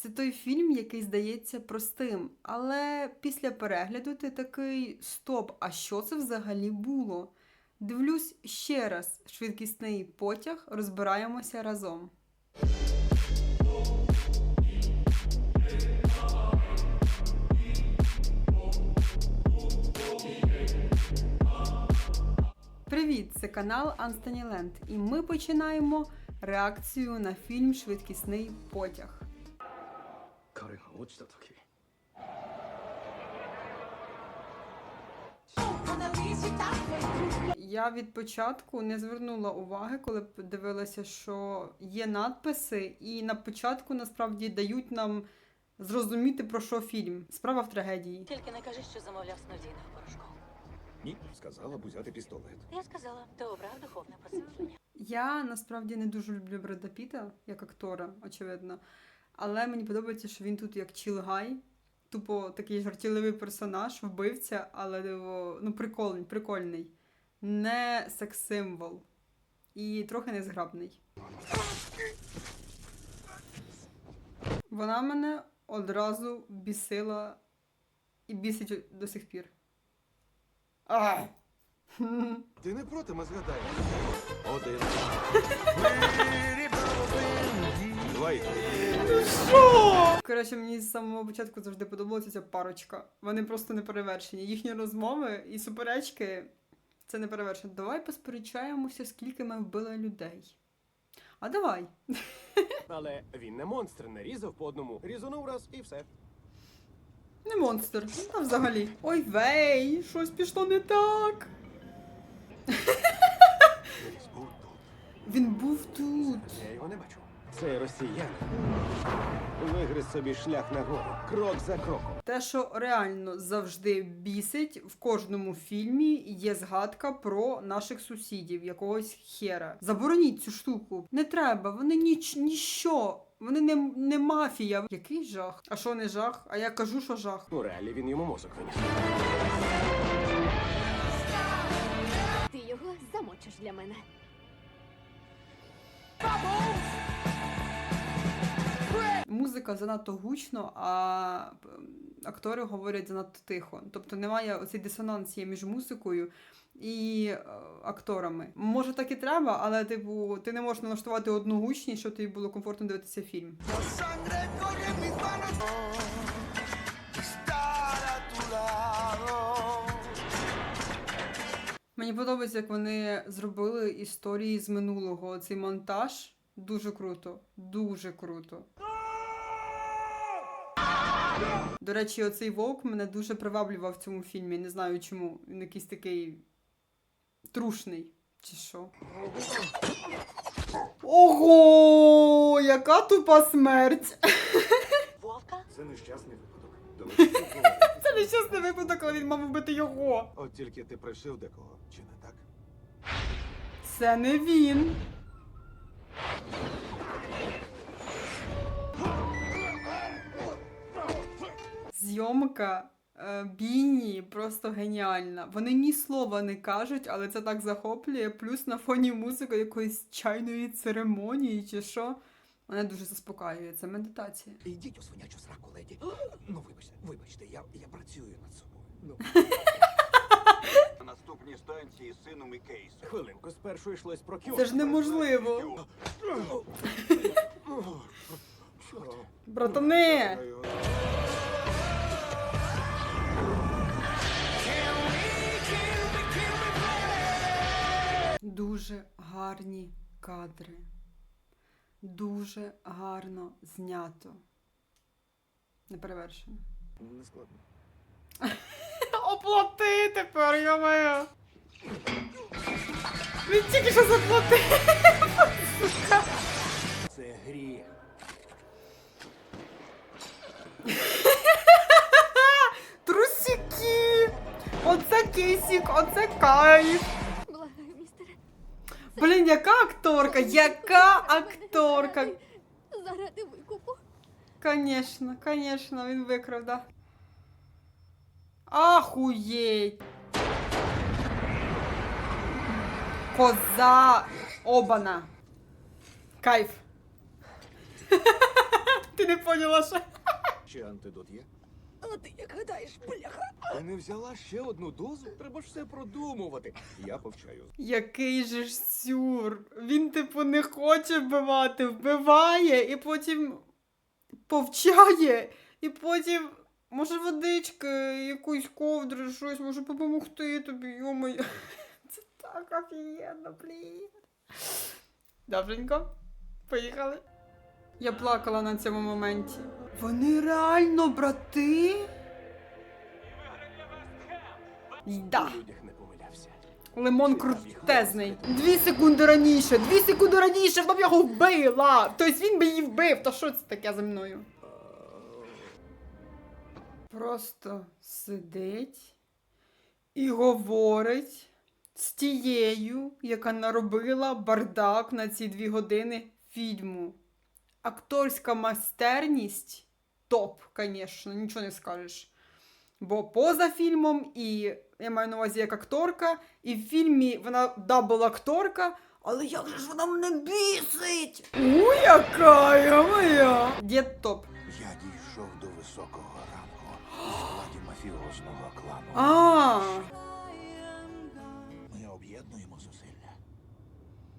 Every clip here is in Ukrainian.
Це той фільм, який здається простим, але після перегляду ти такий стоп, а що це взагалі було? Дивлюсь ще раз швидкісний потяг, розбираємося разом. Привіт! Це канал Анстаніленд, і ми починаємо реакцію на фільм Швидкісний потяг. 彼が落ちた時 Я від початку не звернула уваги, коли дивилася, що є надписи, і на початку насправді дають нам зрозуміти про що фільм. Справа в трагедії. Тільки не кажи, що замовляв снодійних порошком. Ні, сказала б узяти пістолет. Я сказала, ти обрав духовне просвітлення. Я насправді не дуже люблю Бреда Піта як актора, очевидно. Але мені подобається, що він тут як чілгай. Тупо такий жартівливий персонаж, вбивця, але ну, прикольний, прикольний. Не секс-символ. І трохи незграбний. Вона мене одразу бісила і бісить до сих пір. А! Ти не проти, ми згадаємо. Один. Два і три. Коротше, мені з самого початку завжди подобалася ця парочка. Вони просто не перевершені. Їхні розмови і суперечки це не перевершено. Давай посперечаємося, скільки ми вбили людей. А давай. Але він не монстр, не різав по одному. Різанув раз і все. Не монстр. А взагалі. Ой вей, щось пішло не так. Він був тут. Я його не бачу. Цей росіян вигриз собі шлях нагору, крок за кроком. Те, що реально завжди бісить, в кожному фільмі є згадка про наших сусідів, якогось хера. Забороніть цю штуку. Не треба, вони ніч, ніщо. Вони не, не мафія. Який жах? А що не жах? А я кажу, що жах. У реалі він йому мозок виніс. Ти його замочиш для мене. Музика занадто гучно, а актори говорять занадто тихо. Тобто немає оцей дисонанс є між музикою і е, акторами. Може, так і треба, але типу, ти не можеш налаштувати одну гучність, щоб тобі було комфортно дивитися фільм. Мені подобається, як вони зробили історії з минулого. Цей монтаж дуже круто. Дуже круто. До речі, оцей вовк мене дуже приваблював в цьому фільмі. Не знаю чому. Він якийсь такий трушний. Чи що? Ого! Яка тупа смерть! Вовка? Це нещасний випадок. Це нещасний випадок, коли він мав вбити його. От тільки ти пришив декого, чи не так? Це не він. Зйомка е, Біні просто геніальна. Вони ні слова не кажуть, але це так захоплює. Плюс на фоні музики якоїсь чайної церемонії чи що. Мене дуже заспокоює. Це медитація. Ідіть у свинячу сраку, леді. Ну, вибачте, вибачте, я, я працюю над собою. Ну. На наступній станції з сином і кейсом. Хвилинку, спершу йшлось про кіо. Це ж неможливо. Братане! Дуже гарні кадри. Дуже гарно знято. Неперевершено. Не складно. Оплати тепер, я Він тільки що заплатив. Це гріх. Трусики! Оце кисік, оце кайф. Благаю, містере. Блін, яка акторка? Яка акторка? Заради, заради викупу. Конечно, конечно, він викрав, да. Ахуєть! Коза обана. Кайф. Ти не поняла, що? Чи антидот є? А ти як гадаєш, бляха? Ти не взяла ще одну дозу? Треба ж все продумувати. Я повчаю. Який же ж сюр. Він, типу, не хоче вбивати, вбиває і потім повчає, і потім. Може, водички, якусь ковдру, щось може допомогти тобі, йомаю. Це так офігенно, блін. Добренько, поїхали. Я плакала на цьому моменті. Вони реально брати? Да. Лимон крутезний. Дві секунди раніше, дві секунди раніше, вона б його вбила. Тобто він би її вбив. Та що це таке за мною? Просто сидить і говорить з тією, яка наробила бардак на ці дві години фільму. Акторська майстерність топ, звісно, нічого не скажеш. Бо поза фільмом, і я маю на увазі як акторка, і в фільмі вона дабл акторка, але як же ж вона мене бісить! У, яка я моя! Дід топ. Я дійшов до високого ранку у складі мафіозного клану. А,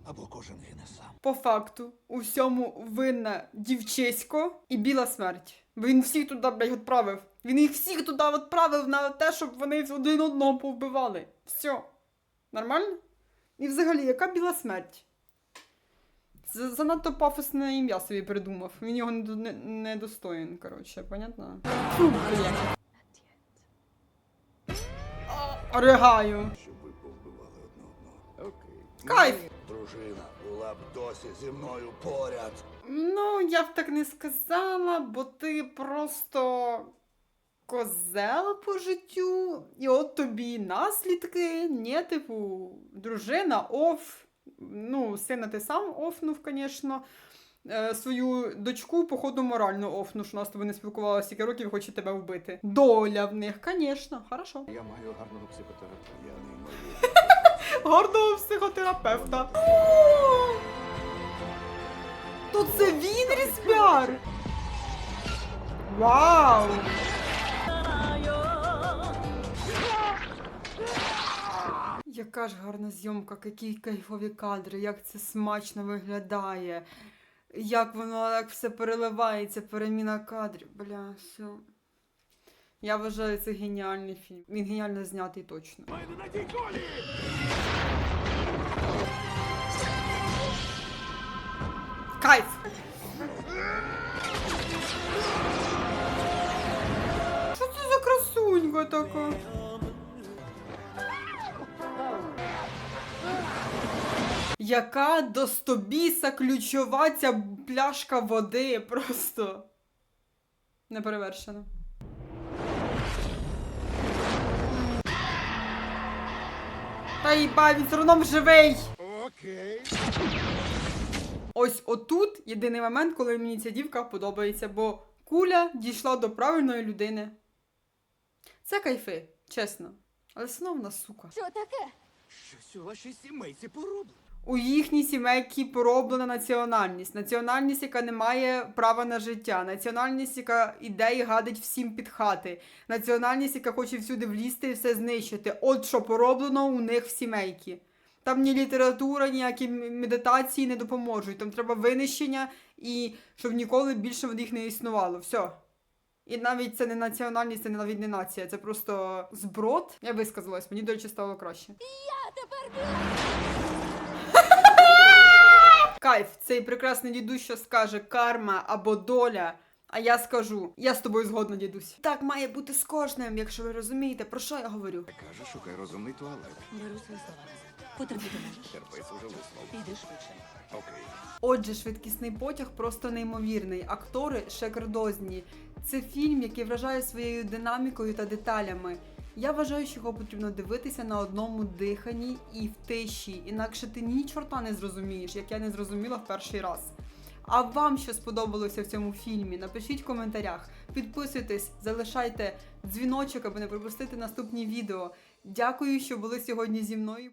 Або кожен гине сам. по факту, у всьому винна дівчисько і біла смерть. Бо він всіх туди, блядь, відправив. Він їх всіх туди відправив на те, щоб вони один одного повбивали. Все. Нормально? І взагалі, яка біла смерть? Занадто пафосне ім'я собі придумав. Він його не, не, не достоїн, коротше, понятно? Фу, блін. Ригаю. Щоб ви повбивали одне одного. Окей. Кайф! Дружина була б досі зі мною поряд. Ну, я б так не сказала, бо ти просто козел по життю, і от тобі наслідки. Ні, типу, дружина оф. Ну, сина ти сам офнув, звісно. Е, свою дочку, походу, морально офнув, що вона з тобою не спілкувалася стільки років хоче тебе вбити. Доля в них, звісно, хорошо. Я маю гарного психотерапевта. Я неймовірно. Гарного психотерапевта. То це він різбяр? Вау! Яка ж гарна зйомка, які кайфові кадри, як це смачно виглядає, як воно так все переливається, переміна кадрів. Бля, все. Я вважаю, це геніальний фільм. Він геніально знятий точно. Кайф! Що це за красунька така? Яка до стобіса ключова ця пляшка води просто. Неперевершено. Та їба, він все одно живий! Окей. Ось отут єдиний момент, коли мені ця дівка подобається, бо куля дійшла до правильної людини. Це кайфи, чесно. Але все одно вона сука. Що таке? Щось у вашій сімейці пороблено. У їхній сімейці пороблена національність. Національність, яка не має права на життя. Національність, яка іде і гадить всім під хати. Національність, яка хоче всюди влізти і все знищити. От що пороблено у них в сімейці. Там ні література, ніякі медитації не допоможуть. Там треба винищення і щоб ніколи більше в них не існувало. Все. І навіть це не національність, це навіть не нація, це просто зброд. Я висказалась, мені, до речі, стало краще. Я тепер Кайф, цей прекрасний дідусь, що скаже карма або доля. А я скажу, я з тобою згодна, дідусь. Так має бути з кожним, якщо ви розумієте, про що я говорю. Каже, шукай розумний туалет. Беру свої слова. Потерпіти можеш? Терпець уже вислав. Іди швидше. Окей. Отже, швидкісний потяг просто неймовірний. Актори шикардозні. Це фільм, який вражає своєю динамікою та деталями. Я вважаю, що його потрібно дивитися на одному диханні і в тиші, інакше ти ні чорта не зрозумієш, як я не зрозуміла в перший раз. А вам що сподобалося в цьому фільмі? Напишіть в коментарях, підписуйтесь, залишайте дзвіночок, аби не пропустити наступні відео. Дякую, що були сьогодні зі мною.